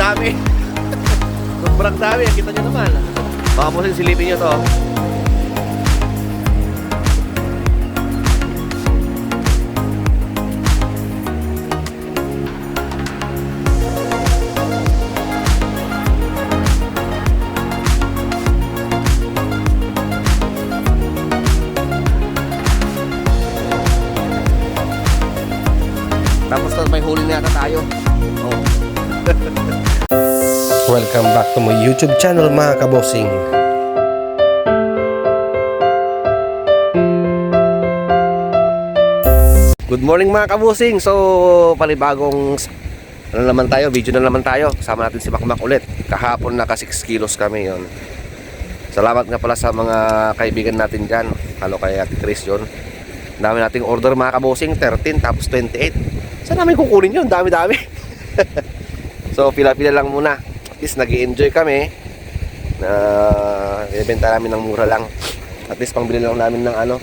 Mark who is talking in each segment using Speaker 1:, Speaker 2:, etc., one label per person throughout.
Speaker 1: dami. Sobrang dami. Kita nyo naman. Mga bossing, silipin nyo to.
Speaker 2: Welcome back to my YouTube channel mga kabosing.
Speaker 1: Good morning mga kabusing. So, palibagong ano naman tayo, video na naman tayo. Kasama natin si Makmak ulit. Kahapon naka 6 kilos kami yon. Salamat nga pala sa mga kaibigan natin dyan. Halo kay Ate Chris yun. Dami nating order mga kabusing. 13 tapos 28. Saan namin kukunin yun? Dami-dami. so, pila-pila lang muna. Least nag enjoy kami. Na ibenta namin ng mura lang. At least pangbili lang namin ng ano,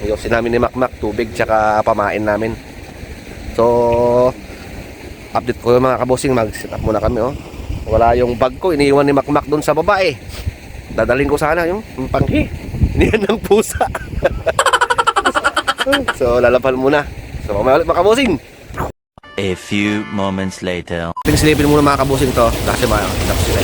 Speaker 1: Yosin namin ni Makmak, tubig tsaka pamain namin. So, update ko yung mga kabosing, mag-set up muna kami oh. Wala yung bag ko, iniiwan ni Makmak doon sa babae. Dadalhin ko sana yung, yung panghi. Niyan ng pusa. so, lalapan muna. So, mga kabosing.
Speaker 3: A few moments later.
Speaker 1: Silipin muna mga kabosing to kasi makakita ko sila.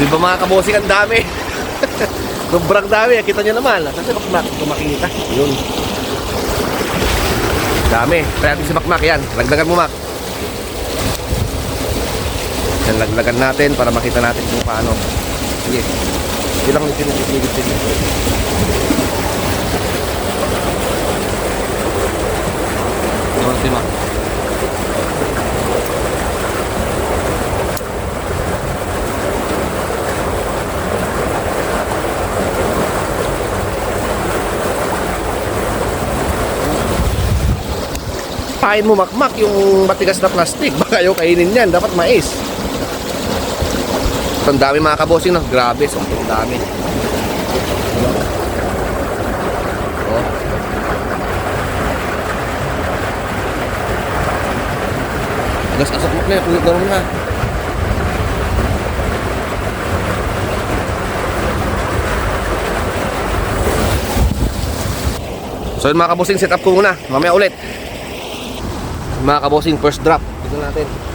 Speaker 1: Di ba mga kabosing ang dami? Sobrang dami, kita nyo naman. Kasi Makmak, kung makikita. Yun. Dami. Kaya natin si Makmak yan. Lagdagan mo, Mak. Yan, laglagan natin para makita natin kung paano. Sige. Hindi lang yung tinitipigit din. Ano si Mak? Pain mo makmak yung matigas na plastic. Baka yung kainin yan. Dapat mais. Ang dami mga kabosing no. Grabe. Sobrang dami. Oh. Gas-asok mo na yun. Kulit na na. So yun mga kabosing, set up ko muna. Mamaya ulit mga kabosing first drop. Dito natin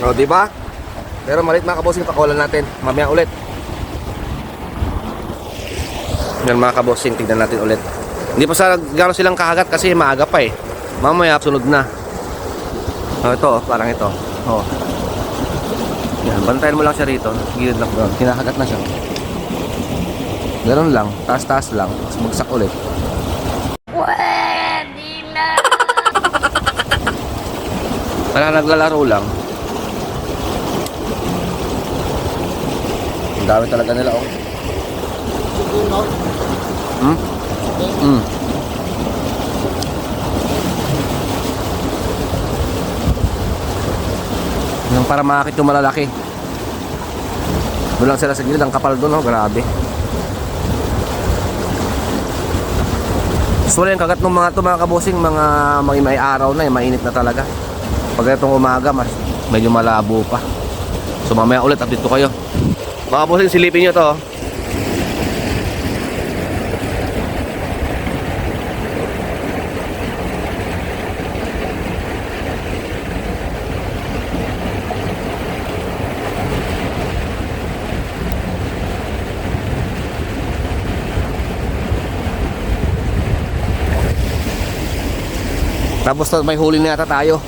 Speaker 1: O, di ba? Pero malit mga kabosing pakawalan natin. Mamaya ulit. Yan mga kabosing, tignan natin ulit. Hindi pa sa gano'n silang kahagat kasi maaga pa eh. Mamaya sunod na. O, ito, oh, parang ito. O. Yan, bantayan mo lang siya rito. Gilid lang doon. Kinahagat na siya. Ganun lang. Taas-taas lang. Tapos bagsak ulit.
Speaker 4: Pwede na.
Speaker 1: Wala naglalaro lang. Ang dami talaga nila oh. Hmm? Hmm. Yung para makakit yung malalaki. Doon lang sila sa gilid, ang kapal doon, oh, grabe. So yung kagat ng mga to mga kabusing, mga may, may araw na, eh, mainit na talaga. Pag itong umaga, mas medyo malabo pa. So mamaya ulit, update ko kayo. Mga silipin nyo to. Tapos may huli na yata tayo.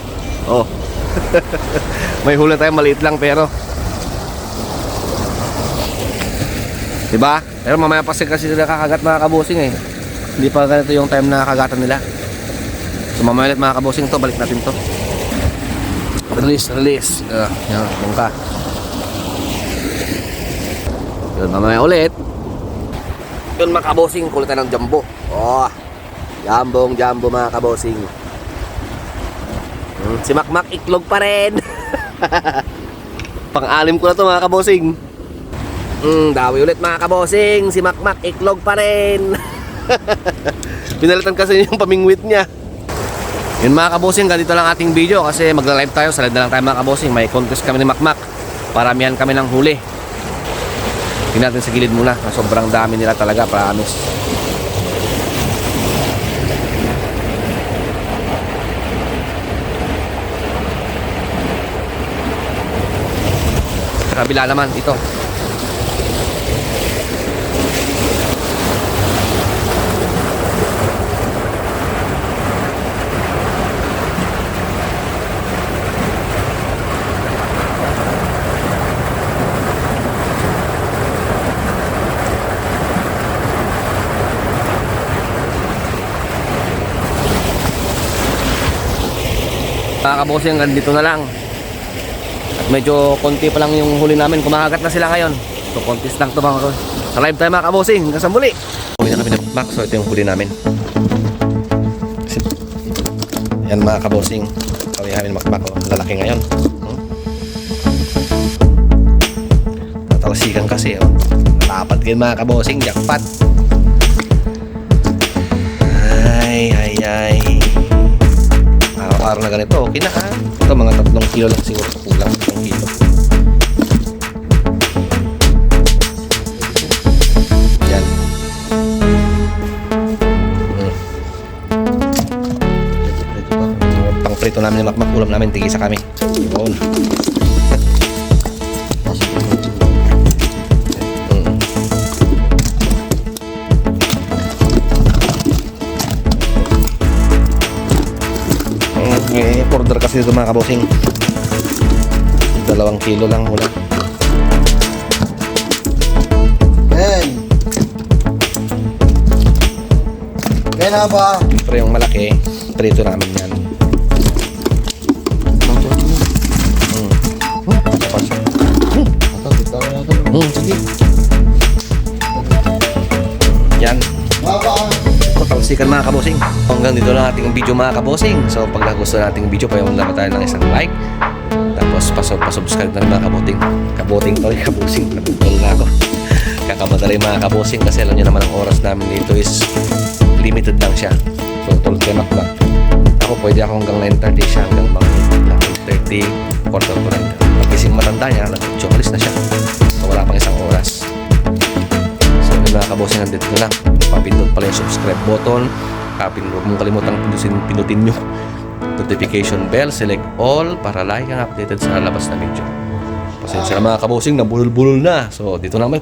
Speaker 1: Oh. may huli tayo, maliit lang pero. Diba? Pero mamaya pa kasi sila kakagat mga kabusing eh. Hindi pa ganito yung time na kagatan nila. So mamaya ulit mga kabusing to, balik natin to. Release, release. Uh, yan, yung ka. Yun, mamaya ulit. Yun mga kabusing, kulitan ng jumbo. Oh, jambong jumbo mga kabusing. Hmm, Si Makmak iklog pa rin. Pang-alim ko na to mga kabosing. Hmm, dawi ulit mga kabosing. Si Makmak iklog pa rin. Pinalitan kasi yung pamingwit niya. Yun mga kabosing, ganito lang ating video kasi magla-live tayo. Sa live na lang tayo mga kabosing. May contest kami ni Makmak. Paramihan kami ng huli. Tingnan natin sa gilid muna. Sobrang dami nila talaga, promise. Sa kabila naman, ito. Mga kabosing, dito na lang. At medyo konti pa lang yung huli namin. Kumahagat na sila ngayon. So, kontis lang to mga. Sa live tayo mga kabosing. Hanggang sa muli. Uwi na kami ng Max. So, ito yung huli namin. Yan mga kabosing. Kami namin makmak. Oh. Lalaki ngayon. Hmm? Tatalsikan kasi. Oh. Natapat kayo mga kabosing. Jackpot. Ay, ay, ay. Araw-araw na ganito, okay na ha. Ito mga tatlong kilo lang siguro. Kulang tatlong kilo. Yan. Mm. Pang prito namin yung makmak ulam namin, tigisa kami. Yun. Eh, order kasi dito mga kabosing. Dalawang kilo lang muna.
Speaker 4: Ben! Ben na ba?
Speaker 1: Pero yung malaki, prito namin yan. Hanggang dito lang ating video mga kabosing. So pag nagustuhan nating video, payong naman tayo ng isang like. Tapos paso pasubscribe na rin mga kaboting. Kaboting to, kabosing. Nabutol na ako. Kakamadali mga kabosing kasi alam nyo naman ang oras namin dito is limited lang siya. So 12 o'clock lang. Ako pwede ako hanggang 9.30 siya hanggang mga 8.30, quarter to 9. Pagising matanda niya, alis na siya. So wala pang isang oras. So yun mga kabosing, nandito na lang. Papindot pala yung subscribe button. Kapin, huwag mong kalimutan pinutin, pinutin nyo. Notification bell, select all para like ang updated sa labas na video. Pasensya na mga kabosing, nabulol-bulol na. So dito na may